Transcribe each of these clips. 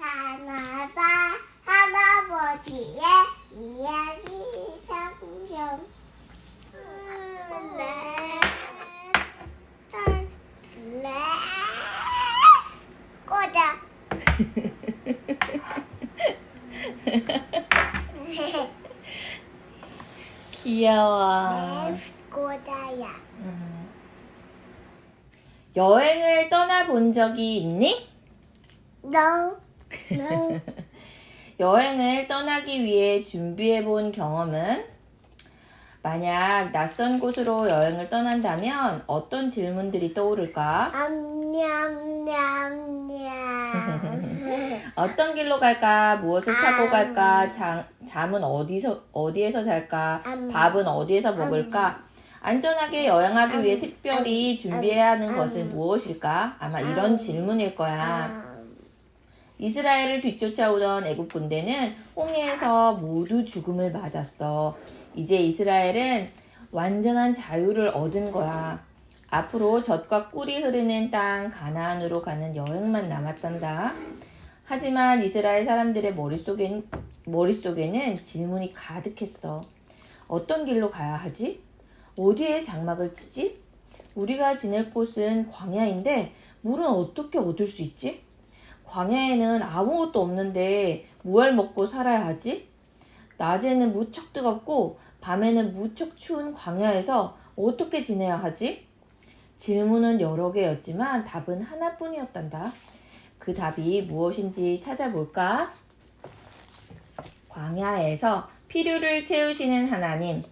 바나바 할아버지의 이야기 상점 레 꽂아 귀여워. 네, 꽂아야 음. 여행을 떠나본 적이 있니? No 여행을 떠나기 위해 준비해 본 경험은? 만약 낯선 곳으로 여행을 떠난다면 어떤 질문들이 떠오를까? 어떤 길로 갈까? 무엇을 타고 아. 갈까? 자, 잠은 어디서 어디에서 잘까? 음. 밥은 어디에서 먹을까? 안전하게 여행하기 위해 특별히 준비해야 하는 음. 것은 무엇일까? 아마 이런 음. 질문일 거야. 이스라엘을 뒤쫓아오던 애국 군대는 홍해에서 모두 죽음을 맞았어. 이제 이스라엘은 완전한 자유를 얻은 거야. 앞으로 젖과 꿀이 흐르는 땅 가나안으로 가는 여행만 남았단다. 하지만 이스라엘 사람들의 머릿속엔, 머릿속에는 질문이 가득했어. 어떤 길로 가야 하지? 어디에 장막을 치지? 우리가 지낼 곳은 광야인데 물은 어떻게 얻을 수 있지? 광야에는 아무것도 없는데 무얼 먹고 살아야 하지? 낮에는 무척 뜨겁고 밤에는 무척 추운 광야에서 어떻게 지내야 하지? 질문은 여러 개였지만 답은 하나뿐이었단다. 그 답이 무엇인지 찾아볼까? 광야에서 필요를 채우시는 하나님.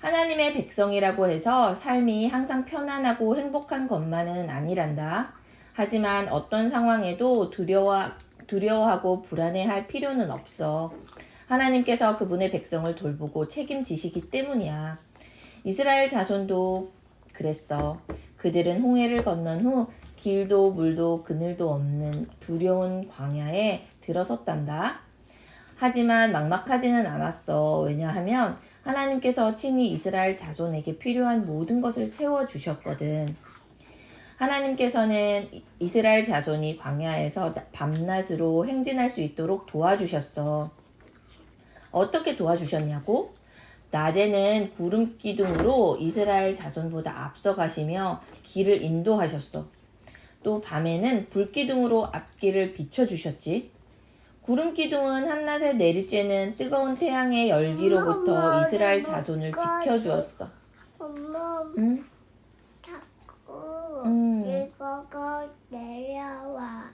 하나님의 백성이라고 해서 삶이 항상 편안하고 행복한 것만은 아니란다. 하지만 어떤 상황에도 두려워, 두려워하고 불안해할 필요는 없어. 하나님께서 그분의 백성을 돌보고 책임지시기 때문이야. 이스라엘 자손도 그랬어. 그들은 홍해를 건넌 후 길도 물도 그늘도 없는 두려운 광야에 들어섰단다. 하지만 막막하지는 않았어. 왜냐하면 하나님께서 친히 이스라엘 자손에게 필요한 모든 것을 채워주셨거든. 하나님께서는 이스라엘 자손이 광야에서 밤낮으로 행진할 수 있도록 도와주셨어. 어떻게 도와주셨냐고? 낮에는 구름 기둥으로 이스라엘 자손보다 앞서가시며 길을 인도하셨어. 또 밤에는 불 기둥으로 앞길을 비춰주셨지. 구름 기둥은 한낮에 내리쬐는 뜨거운 태양의 열기로부터 이스라엘 자손을 지켜주었어. 엄마 응? 자꾸 음. 이거가 내려와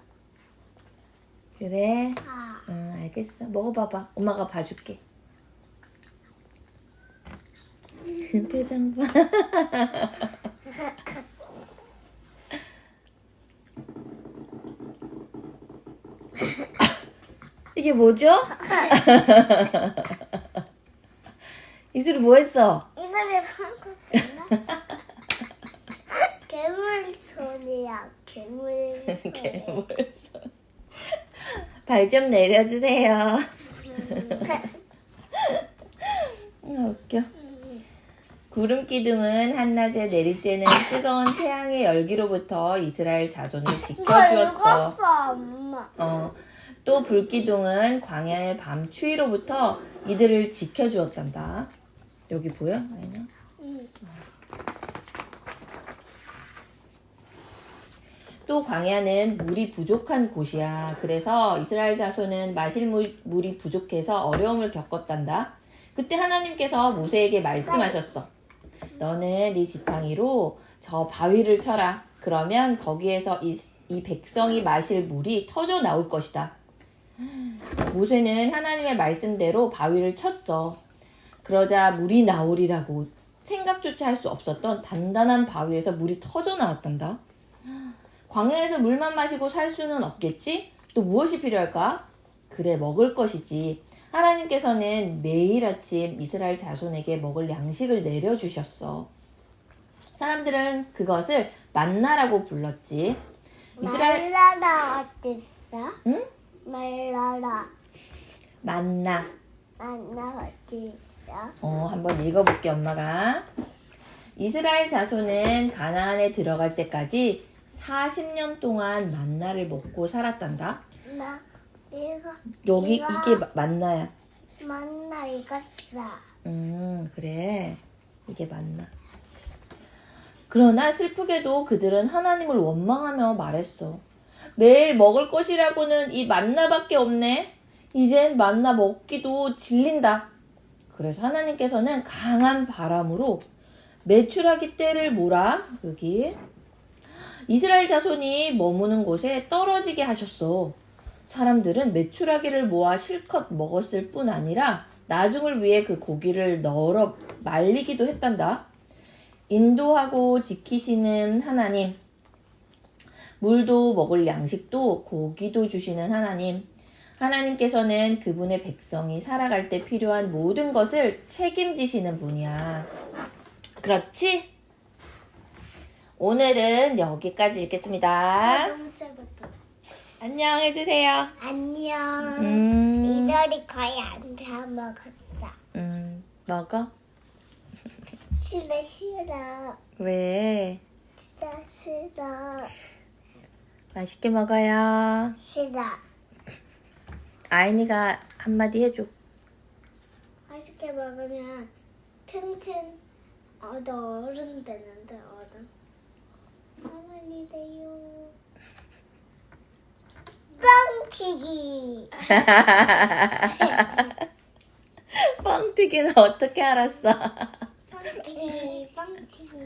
그래. 아, 응, 알겠어. 먹어봐봐. 엄마가 봐줄게. 표정 봐. 이게 뭐죠? 이슬이 뭐 했어? 이 소리 방금? 괴물 소리야 괴물 소리 괴물 손. 발 좀 내려주세요. 아, 웃겨. 구름 기둥은 한낮에 내리쬐는 뜨거운 태양의 열기로부터 이스라엘 자손을 지켜주었어. 읽었어 엄마 어, 또 불기둥은 광야의 밤 추위로부터 이들을 지켜주었단다. 여기 보여? 아니나? 응. 또 광야는 물이 부족한 곳이야. 그래서 이스라엘 자손은 마실 물, 물이 부족해서 어려움을 겪었단다. 그때 하나님께서 모세에게 말씀하셨어. 너는 네 지팡이로 저 바위를 쳐라. 그러면 거기에서 이, 이 백성이 마실 물이 터져 나올 것이다. 모세는 하나님의 말씀대로 바위를 쳤어. 그러자 물이 나오리라고 생각조차 할 수 없었던 단단한 바위에서 물이 터져 나왔단다. 광야에서 물만 마시고 살 수는 없겠지? 또 무엇이 필요할까? 그래, 먹을 것이지. 하나님께서는 매일 아침 이스라엘 자손에게 먹을 양식을 내려주셨어. 사람들은 그것을 만나라고 불렀지. 이스라엘, 말라라 어딨어? 응? 말라라 만나. 만나 어딨어? 어, 한번 읽어볼게, 엄마가. 이스라엘 자손은 가나안에 들어갈 때까지 40년 동안 만나를 먹고 살았단다. 나 이거 여기 이거. 이게 마- 만나야. 만나 익었어. 음, 그래. 이게 맞나. 그러나 슬프게도 그들은 하나님을 원망하며 말했어. 매일 먹을 것이라고는 이 만나밖에 없네. 이젠 만나 먹기도 질린다. 그래서 하나님께서는 강한 바람으로 메추라기 떼를 몰아 여기 이스라엘 자손이 머무는 곳에 떨어지게 하셨어. 사람들은 메추라기를 모아 실컷 먹었을 뿐 아니라 나중을 위해 그 고기를 널어 말리기도 했단다. 인도하고 지키시는 하나님, 물도 먹을 양식도 고기도 주시는 하나님, 하나님께서는 그분의 백성이 살아갈 때 필요한 모든 것을 책임지시는 분이야. 그렇지? 오늘은 여기까지 읽겠습니다. 너무 짧았다. 안녕 해주세요. 안녕. 음, 이들이 거의 안 다 먹었어. 음, 먹어? 싫어 싫어. 왜? 진짜 싫어. 맛있게 먹어요. 싫어. 아인이가 한마디 해줘. 맛있게 먹으면 튼튼 얻어 어른 되는데 어른. 어른이 돼요. 뻥튀기. 뻥튀기는 어떻게 알았어? 뻥튀기 뻥튀기.